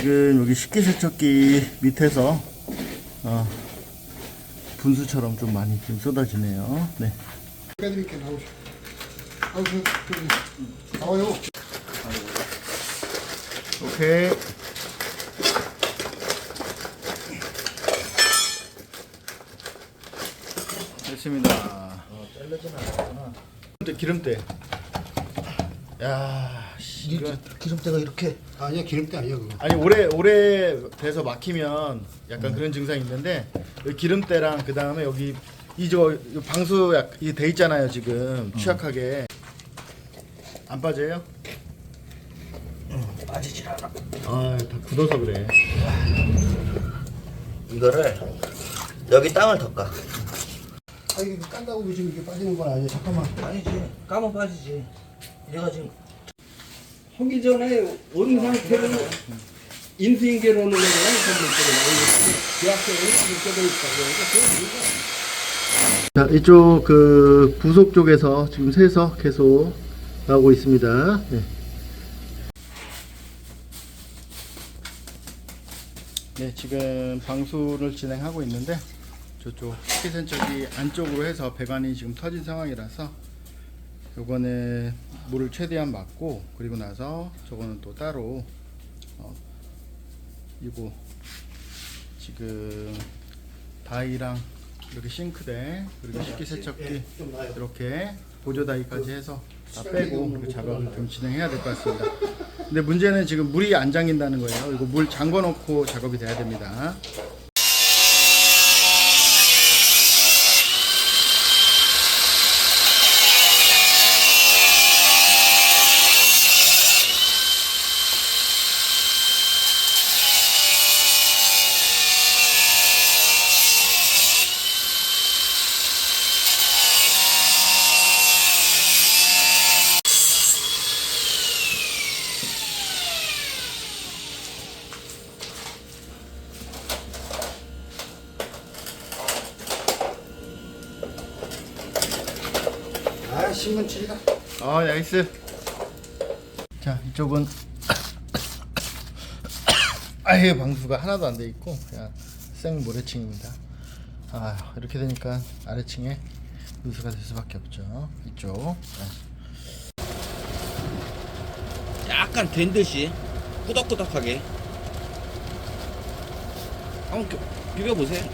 지금 여기 식기세척기 밑에서 어, 분수처럼 좀 많이 좀 쏟아지네요. 네. 빼드릴게. 나와요. 오케이. 됐습니다. 잘려진 않았구나. 기름때, 기름때. 야, 씨, 이거 기름때가 이렇게 아니야 기름때 아니야 그거. 아니 오래 오래 돼서 막히면 약간 그런 증상이 있는데 여기 기름때랑 그 다음에 여기 이저 방수 이돼 있잖아요 지금 취약하게 안 빠져요? 빠지질 않아. 아 다 굳어서 그래. 이거를 여기 땅을 덮까. 아 이게 깐다고 지금 이게 빠지는 건 아니야. 잠깐만. 아니지. 까면 빠지지. 얘가 지금 하기 전에 온 상태로 선물들은 대학생을 이렇게 돼 있다고 자 이쪽 그 부속 쪽에서 지금 새서 계속 나오고 있습니다. 네. 네 지금 방수를 진행하고 있는데 저쪽 식기세척기 안쪽으로 해서 배관이 지금 터진 상황이라서 요거는 물을 최대한 막고 그리고 나서 저거는 또 따로 어, 이거 지금 다이랑 이렇게 싱크대 그리고 식기 세척기 이렇게 보조 다이까지 해서 다 빼고 그 작업을 좀 진행해야 될 것 같습니다. 근데 문제는 지금 물이 안 잠긴다는 거예요. 이거 물 잠궈 놓고 작업이 돼야 됩니다. 아 신문지다. 아, 나이스. 자, 이쪽은 아예 방수가 하나도 안 돼 있고 그냥 생 모래층입니다. 아, 이렇게 되니까 아래층에 누수가 될 수밖에 없죠. 이쪽. 네. 약간 된 듯이 꾸덕꾸덕하게 한번 겨- 비벼 보세요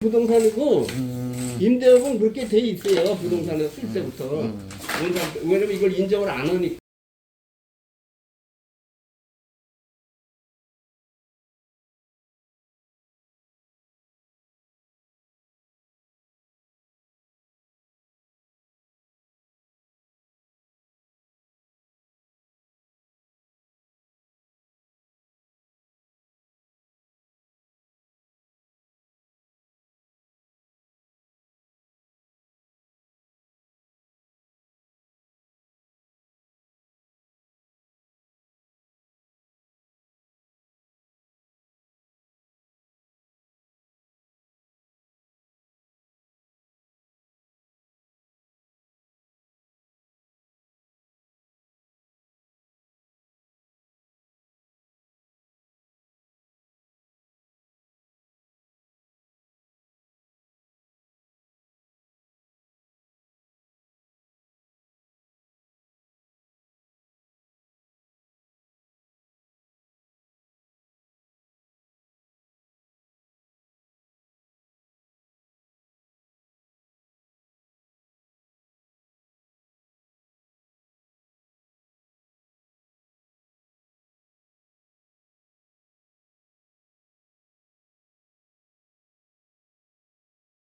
부동산이고 임대업은 그렇게 돼 있어요. 부동산에 쓸 때부터. 원상- 왜냐면 이걸 인정을 안 하니까